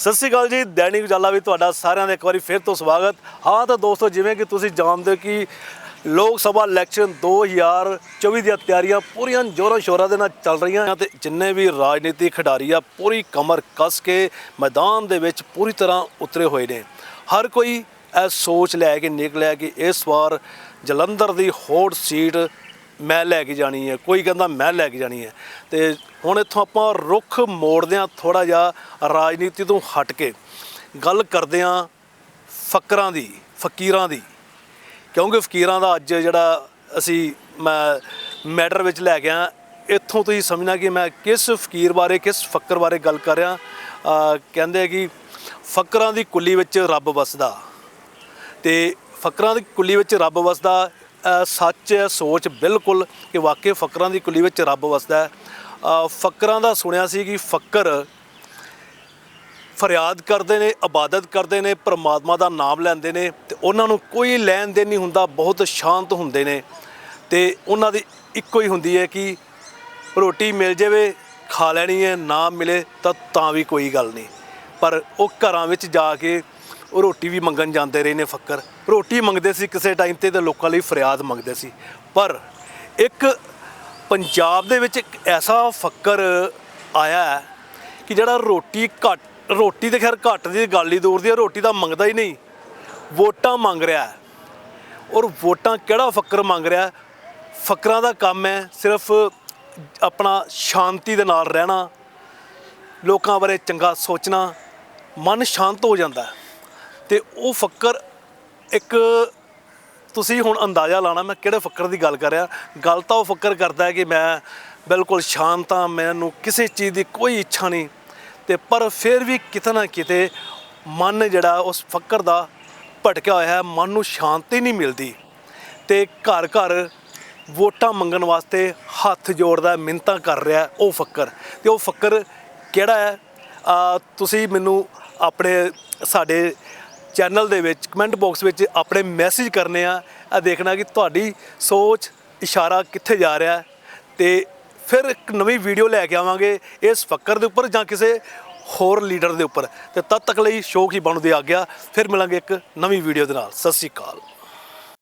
ਸਤਿ ਸ਼੍ਰੀ ਅਕਾਲ ਜੀ, ਦੈਨਿਕ ਉਜਾਲਾ ਵੀ ਤੁਹਾਡਾ ਸਾਰਿਆਂ ਦਾ ਇੱਕ ਵਾਰੀ ਫਿਰ ਤੋਂ ਸਵਾਗਤ। ਹਾਂ ਤਾਂ ਦੋਸਤੋ, ਜਿਵੇਂ ਕਿ ਤੁਸੀਂ ਜਾਣਦੇ ਹੋ ਕਿ ਲੋਕ ਸਭਾ ਇਲੈਕਸ਼ਨ 2024 ਦੀਆਂ ਤਿਆਰੀਆਂ ਪੂਰੀਆਂ ਜ਼ੋਰਾਂ ਸ਼ੋਰਾਂ ਦੇ ਨਾਲ ਚੱਲ ਰਹੀਆਂ ਹਨ ਤੇ ਜਿੰਨੇ ਵੀ ਰਾਜਨੀਤਿਕ ਖਿਡਾਰੀ ਆ, ਪੂਰੀ ਕਮਰ ਕੱਸ ਕੇ ਮੈਦਾਨ ਦੇ ਵਿੱਚ ਪੂਰੀ ਤਰ੍ਹਾਂ ਉਤਰੇ ਹੋਏ ਨੇ। ਹਰ ਕੋਈ ਇਹ ਸੋਚ ਲੈ ਕੇ ਨਿਕਲਿਆ ਕਿ ਇਸ ਵਾਰ ਜਲੰਧਰ ਦੀ ਹੋਟ ਸੀਟ ਮੈਂ ਲੈ ਕੇ ਜਾਣੀ ਹੈ, ਕੋਈ ਕਹਿੰਦਾ ਮੈਂ ਲੈ ਕੇ ਜਾਣੀ ਹੈ। ਤੇ ਹੁਣ ਇੱਥੋਂ ਆਪਾਂ ਰੁੱਖ ਮੋੜਦੇ ਹਾਂ ਥੋੜਾ ਜਿਹਾ ਰਾਜਨੀਤੀ ਤੋਂ ਹਟ ਕੇ ਗੱਲ ਕਰਦੇ ਹਾਂ ਫਕਰਾਂ ਦੀ, ਫਕੀਰਾਂ ਦੀ। ਕਿਉਂਕਿ ਫਕੀਰਾਂ ਦਾ ਅੱਜ ਜਿਹੜਾ ਅਸੀਂ ਮੈਂ ਮੈਟਰ ਵਿੱਚ ਲੈ ਗਿਆ ਇੱਥੋਂ ਤੁਸੀਂ ਸਮਝਣਾ ਕਿ ਮੈਂ ਕਿਸ ਫਕੀਰ ਬਾਰੇ, ਕਿਸ ਫਕਰ ਬਾਰੇ ਗੱਲ ਕਰ ਰਿਹਾ। ਕਹਿੰਦੇ ਕਿ ਫਕਰਾਂ ਦੀ ਕੁੱਲੀ ਵਿੱਚ ਰੱਬ ਵਸਦਾ। ਤੇ ਫਕਰਾਂ ਦੀ ਕੁੱਲੀ ਵਿੱਚ ਰੱਬ ਵਸਦਾ ਸੱਚ ਹੈ, ਸੋਚ ਬਿਲਕੁਲ ਕਿ ਵਾਕਈ ਫਕਰਾਂ ਦੀ ਕੁਲੀ ਵਿੱਚ ਰੱਬ ਵਸਦਾ ਹੈ। ਫਕਰਾਂ ਦਾ ਸੁਣਿਆ ਸੀ ਕਿ ਫਕਰ ਫਰਿਆਦ ਕਰਦੇ ਨੇ, ਇਬਾਦਤ ਕਰਦੇ ਨੇ, ਪਰਮਾਤਮਾ ਦਾ ਨਾਮ ਲੈਂਦੇ ਨੇ ਤੇ ਉਹਨਾਂ ਨੂੰ ਕੋਈ ਲੈਣ ਦੇਣ ਨਹੀਂ ਹੁੰਦਾ, ਬਹੁਤ ਸ਼ਾਂਤ ਹੁੰਦੇ ਨੇ ਤੇ ਉਹਨਾਂ ਦੀ ਇੱਕੋ ਹੀ ਹੁੰਦੀ ਹੈ ਕਿ ਰੋਟੀ ਮਿਲ ਜਾਵੇ, ਖਾ ਲੈਣੀ ਹੈ, ਨਾ ਮਿਲੇ ਤਾਂ ਤਾਂ ਵੀ ਕੋਈ ਗੱਲ ਨਹੀਂ। ਪਰ ਉਹ ਘਰਾਂ ਵਿੱਚ ਜਾ ਕੇ ਉਹ ਰੋਟੀ ਵੀ ਮੰਗਣ ਜਾਂਦੇ ਰਹੇ ਨੇ ਫੱਕਰ ਰੋਟੀ ਮੰਗਦੇ ਸੀ ਕਿਸੇ ਟਾਈਮ ਤੇ ਤੇ ਲੋਕਾਂ ਲਈ ਫਰਿਆਦ ਮੰਗਦੇ ਸੀ ਪਰ ਇੱਕ ਪੰਜਾਬ ਦੇ ਵਿੱਚ ਇੱਕ ਐਸਾ ਫੱਕਰ ਆਇਆ ਹੈ ਕਿ ਜਿਹੜਾ ਰੋਟੀ ਘੱਟ, ਰੋਟੀ ਤੇ ਖੈਰ ਘੱਟ ਦੀ ਗੱਲ ਹੀ ਦੂਰ ਦੀ ਹੈ, ਰੋਟੀ ਤਾਂ ਮੰਗਦਾ ਹੀ ਨਹੀਂ ਵੋਟਾਂ ਮੰਗ ਰਿਹਾ ਹੈ ਔਰ ਵੋਟਾਂ ਕਿਹੜਾ ਫੱਕਰ ਮੰਗ ਰਿਹਾ ਹੈ? ਫੱਕਰਾਂ ਦਾ ਕੰਮ ਹੈ ਸਿਰਫ ਆਪਣਾ ਸ਼ਾਂਤੀ ਦੇ ਨਾਲ ਰਹਿਣਾ, ਲੋਕਾਂ ਬਾਰੇ ਚੰਗਾ ਸੋਚਣਾ, ਮਨ ਸ਼ਾਂਤ ਹੋ ਜਾਂਦਾ ਹੈ। ਤੇ ਉਹ ਫੱਕਰ ਇੱਕ ਤੁਸੀਂ ਹੁਣ ਅੰਦਾਜ਼ਾ ਲਾਣਾ ਮੈਂ ਕਿਹੜੇ ਫੱਕਰ ਦੀ ਗੱਲ ਕਰ ਰਿਹਾ। ਗੱਲ ਤਾਂ ਉਹ ਫੱਕਰ ਕਰਦਾ ਹੈ ਕਿ ਮੈਂ ਬਿਲਕੁਲ ਸ਼ਾਂਤ ਹਾਂ, ਮੈਨੂੰ ਕਿਸੇ ਚੀਜ਼ ਦੀ ਕੋਈ ਇੱਛਾ ਨਹੀਂ। ਤੇ ਪਰ ਫਿਰ ਵੀ ਕਿਤੇ ਨਾ ਕਿਤੇ ਮਨ ਜਿਹੜਾ ਉਸ ਫੱਕਰ ਦਾ ਭਟਕਿਆ ਹੋਇਆ ਹੈ, ਮਨ ਨੂੰ ਸ਼ਾਂਤੀ ਨਹੀਂ ਮਿਲਦੀ। ਤੇ ਘਰ ਘਰ ਵੋਟਾਂ ਮੰਗਣ ਵਾਸਤੇ ਹੱਥ ਜੋੜਦਾ ਮਿੰਤਾਂ ਕਰ ਰਿਹਾ ਉਹ ਫੱਕਰ। ਤੇ ਉਹ ਫੱਕਰ ਕਿਹੜਾ ਹੈ? ਤੁਸੀਂ ਮੈਨੂੰ ਆਪਣੇ ਸਾਡੇ ਚੈਨਲ ਦੇ ਵਿੱਚ ਕਮੈਂਟ ਬਾਕਸ ਵਿੱਚ ਆਪਣੇ ਮੈਸੇਜ ਕਰਨੇ ਆ। ਆ ਦੇਖਣਾ ਕਿ ਤੁਹਾਡੀ ਸੋਚ, ਇਸ਼ਾਰਾ ਕਿੱਥੇ ਜਾ ਰਿਹਾ ਹੈ। ਤੇ ਫਿਰ ਇੱਕ ਨਵੀਂ ਵੀਡੀਓ ਲੈ ਕੇ ਆਵਾਂਗੇ ਇਸ ਫੱਕਰ ਦੇ ਉੱਪਰ ਜਾਂ ਕਿਸੇ ਹੋਰ ਲੀਡਰ ਦੇ ਉੱਪਰ। ਤੇ ਤਦ ਤੱਕ ਲਈ ਸ਼ੌਕ ਹੀ ਬਣਦੇ ਆ ਗਿਆ ਫਿਰ ਮਿਲਾਂਗੇ ਇੱਕ ਨਵੀਂ ਵੀਡੀਓ ਦੇ ਨਾਲ। ਸਤਿ ਸ਼੍ਰੀ ਅਕਾਲ।